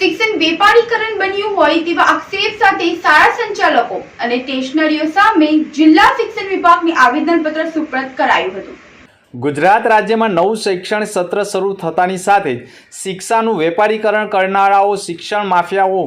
શિક્ષણ વેપારીકરણ બન્યું હોય તેવા આક્ષેપ સાથે શાળા સંચાલકો અને સ્ટેશનરીઓ સામે જિલ્લા શિક્ષણ વિભાગને આવેદનપત્ર સુપ્રત કરાયું હતું. ગુજરાત રાજ્યમાં નવું શૈક્ષણિક સત્ર શરૂ થતાની સાથે જ શિક્ષાનું વેપારીકરણ કરનારાઓ, શિક્ષણ માફિયાઓ,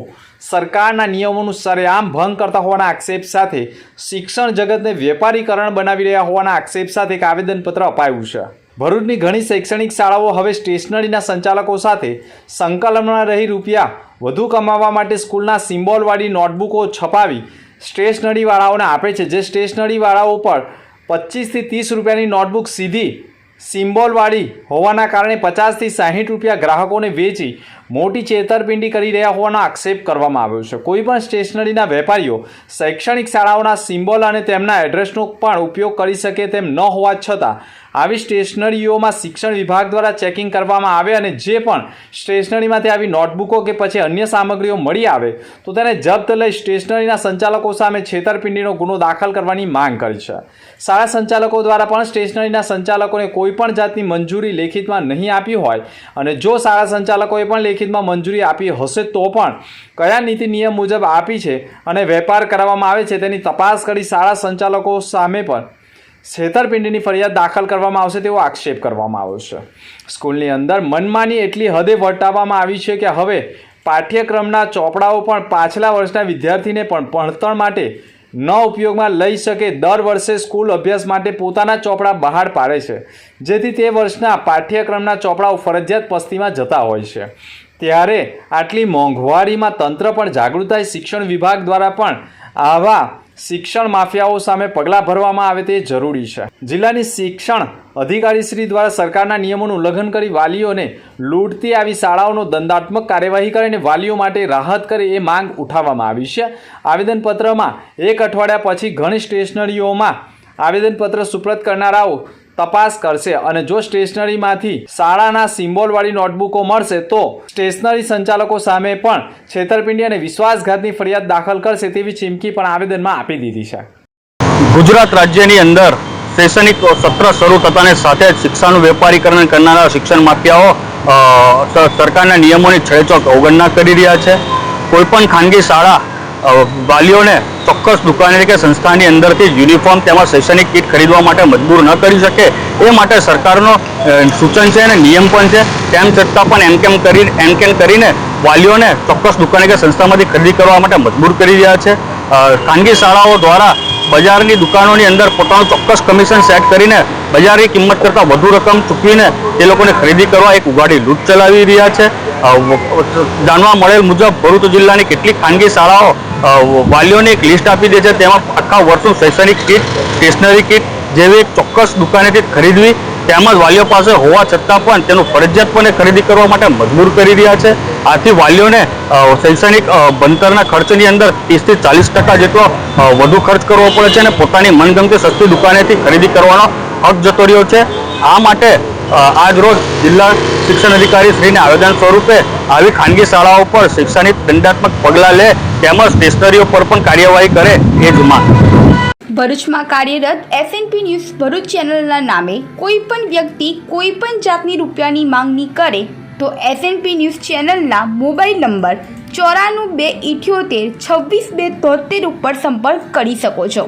સરકારના નિયમોનું સરેઆમ ભંગ કરતા હોવાના આક્ષેપ સાથે શિક્ષણ જગતને વેપારીકરણ બનાવી રહ્યા હોવાના આક્ષેપ સાથે એક આવેદનપત્ર અપાયું છે. ભરૂચની ઘણી શૈક્ષણિક શાળાઓ હવે સ્ટેશનરીના સંચાલકો સાથે સંકલનમાં રહી રૂપિયા વધુ કમાવવા માટે સ્કૂલના સિમ્બોલવાળી નોટબુકો છપાવી સ્ટેશનરીવાળાઓને આપે છે, જે સ્ટેશનરીવાળાઓ પર પચીસથી ત્રીસ રૂપિયાની નોટબુક સીધી સિમ્બોલવાળી હોવાના કારણે પચાસથી સાહીઠ રૂપિયા ગ્રાહકોને વેચી મોટી છેતરપિંડી કરી રહ્યા હોવાનો આક્ષેપ કરવામાં આવ્યો છે. કોઈપણ સ્ટેશનરીના વેપારીઓ શૈક્ષણિક શાળાઓના સિમ્બોલ અને તેમના એડ્રેસનો પણ ઉપયોગ કરી શકે તેમ ન હોવા છતાં આવી સ્ટેશનરીઓમાં શિક્ષણ વિભાગ દ્વારા ચેકિંગ કરવામાં આવે અને જે પણ સ્ટેશનરીમાંથી આવી નોટબુકો કે પછી અન્ય સામગ્રીઓ મળી આવે, તો તેને જપ્ત લઈ સ્ટેશનરીના સંચાલકો સામે છેતરપિંડીનો ગુનો દાખલ કરવાની માંગ કરી છે. શાળા સંચાલકો દ્વારા પણ સ્ટેશનરીના સંચાલકોને કોઈ પણ જાતની મંજૂરી લેખિતમાં નહીં આપી હોય અને જો શાળા સંચાલકોએ પણ લેખિતમાં મંજૂરી આપી હશે તો પણ કયા નીતિ નિયમ મુજબ આપી છે અને વેપાર કરવામાં આવે છે તેની તપાસ કરી શાળા સંચાલકો સામે પણ છેતરપિંડીની ફરિયાદ દાખલ કરવામાં આવશે તેવો આક્ષેપ કરવામાં આવ્યો છે. સ્કૂલની અંદર મનમાની એટલી હદે વર્તાવવામાં આવી છે કે હવે પાઠ્યક્રમના ચોપડાઓ પણ પાછલા વર્ષના વિદ્યાર્થીને પણ ભણતર માટે ન ઉપયોગમાં લઈ શકે. દર વર્ષે સ્કૂલ અભ્યાસ માટે પોતાના ચોપડા બહાર પાડે છે, જેથી તે વર્ષના પાઠ્યક્રમના ચોપડાઓ ફરજિયાત પસ્તીમાં જતા હોય છે. ત્યારે આટલી મોંઘવારીમાં તંત્ર પણ જાગૃત થાય. શિક્ષણ વિભાગ દ્વારા પણ આવા શિક્ષણ માફિયાઓ સામે પગલાં ભરવામાં આવે તે જરૂરી છે. જિલ્લાની શિક્ષણ અધિકારી શ્રી દ્વારા સરકારના નિયમોનું ઉલ્લંઘન કરી વાલીઓને લૂંટતી આવી શાળાઓનો દંડાત્મક કાર્યવાહી કરીને વાલીઓ માટે રાહત કરે એ માંગ ઉઠાવવામાં આવી છે. આવેદનપત્રમાં એક અઠવાડિયા પછી ઘણી સ્ટેશનરીઓમાં આવેદનપત્ર સુપ્રત કરનારાઓ તપાસ કરશે અને જો સ્ટેશનરીમાંથી શાળાના સિમ્બોલવાળી નોટબુકો મળશે, તો સ્ટેશનરી સંચાલકો સામે પણ છેતરપિંડી અને વિશ્વાસઘાતની ફરિયાદ દાખલ કરશે તેવી ચીમકી પણ આવેદનમાં આપી દીધી છે. ગુજરાત રાજ્યની અંદર શૈક્ષણિક સત્ર શરૂ થતાની સાથે જ શિક્ષાનું વેપારીકરણ કરનારા શિક્ષણ માફિયાઓ સરકારના નિયમોની છેચોક અવગણના કરી રહ્યા છે. કોઈપણ ખાનગી શાળા વાલીઓને ચોક્કસ દુકાને કે સંસ્થાની અંદરથી યુનિફોર્મ તેમજ શૈક્ષણિક કીટ ખરીદવા માટે મજબૂર ન કરી શકે. એ માટે સરકારનો સૂચન છે અને નિયમ પણ છે. તેમ છતાં પણ એમ કેમ કરી, એમ કેમ કરીને વાલીઓને ચોક્કસ દુકાને કે સંસ્થામાંથી ખરીદી કરવા માટે મજબૂર કરી રહ્યા છે. ખાનગી શાળાઓ દ્વારા બજારની દુકાનોની અંદર પોતાનું ચોક્કસ કમિશન સેટ કરીને બજારની કિંમત કરતાં વધુ રકમ ચૂકવીને એ લોકોને ખરીદી કરવા એક ઉગાડી લૂંટ ચલાવી રહ્યા છે. જાણવા મળેલ મુજબ ભરૂચ જિલ્લાની કેટલીક ખાનગી શાળાઓ વાલીઓને એક લિસ્ટ આપી દે છે. તેમાં આખા વર્ષનું શૈક્ષણિક કીટ સ્ટેશનરી કીટ જેવી એક ચોક્કસ દુકાનેથી ખરીદવી. તેમજ વાલીઓ પાસે હોવા છતાં પણ તેનું ફરજિયાતપણે ખરીદી કરવા માટે મજબૂર કરી રહ્યા છે. આથી વાલીઓને શૈક્ષણિક ભણતરના ખર્ચની અંદર ત્રીસથી ચાલીસ ટકા જેટલો વધુ ખર્ચ કરવો પડે છે અને પોતાની મનગમતી સસ્તી દુકાનેથી ખરીદી કરવાનો હક જતો રહ્યો છે. આ માટે આજ રોજ જિલ્લા શિક્ષણ અધિકારી શ્રીને આવેદન સ્વરૂપે આવી ખાનગી શાળાઓ પર શિક્ષણની દંડાત્મક પગલાં લે તેમજ સ્ટેશનરીઓ પર પણ કાર્યવાહી કરે એ જ માંગ. ભરૂચમાં કાર્યરત એસએનપી ન્યૂઝ ભરૂચ ચેનલના નામે કોઈ પણ વ્યક્તિ કોઈ પણ જાતની રૂપિયાની માંગણી કરે તો એસએનપી ન્યૂઝ ચેનલના મોબાઈલ નંબર ચોરાણું બે ઇઠ્યોતેર છવ્વીસ બે તોતેર ઉપર સંપર્ક કરી શકો છો.